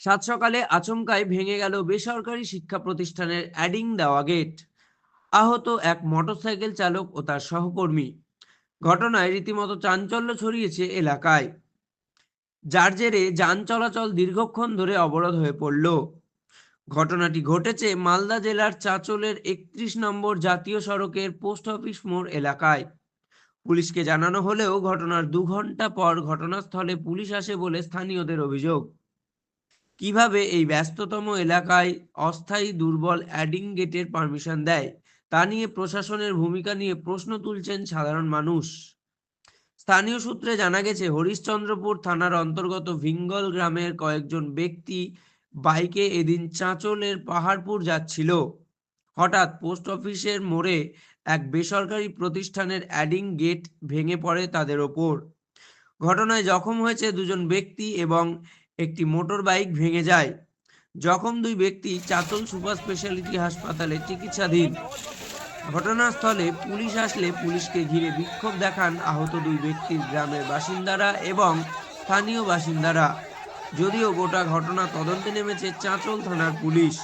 সাত সকালে আচমকায় ভেঙে গেল বেসরকারি শিক্ষা প্রতিষ্ঠানের অ্যাডিং দেওয়া গেট। আহত এক মোটরসাইকেল চালক ও তার সহকর্মী। ঘটনায় রীতিমতো চাঞ্চল্য ছড়িয়েছে এলাকায়। যার জেরে যান চলাচল দীর্ঘক্ষণ ধরে অবরোধ হয়ে পড়ল। ঘটনাটি ঘটেছে মালদা জেলার চাঁচলের একত্রিশ নম্বর জাতীয় সড়কের পোস্ট অফিস মোড় এলাকায়। পুলিশকে জানানো হলেও ঘটনার দু ঘণ্টা পর ঘটনাস্থলে পুলিশ আসে বলে স্থানীয়দের অভিযোগ। কীভাবে এই ব্যস্ততম এলাকায় অস্থায়ী দুর্বল অ্যাডিং গেটের পারমিশন দেয়, তা নিয়ে প্রশাসনের ভূমিকা নিয়ে প্রশ্ন তুলছেন সাধারণ মানুষ। স্থানীয় সূত্রে জানা গেছে, হরিশ্চন্দ্রপুর থানার অন্তর্গত ভিঙ্গল গ্রামের কয়েকজন ব্যক্তি বাইকে এদিন চাঁচলের পাহাড়পুর যাচ্ছিল। হঠাৎ পোস্ট অফিসের মোড়ে এক বেসরকারি প্রতিষ্ঠানের অ্যাডিং গেট ভেঙে পড়ে তাদের ওপর। ঘটনায় জখম হয়েছে দুজন ব্যক্তি এবং একটি মোটর বাইক ভেঙে যায়। জখম দুই ব্যক্তি চাতল সুপার স্পেশালিটি হাসপাতালে চিকিৎসাধীন। ঘটনাস্থলে পুলিশ আসলে পুলিশকে ঘিরে বিক্ষোভ দেখান আহত দুই ব্যক্তির গ্রামের বাসিন্দারা এবং স্থানীয় বাসিন্দারা। যদিও গোটা ঘটনা তদন্তে নেমেছে চাঁচল থানার পুলিশ।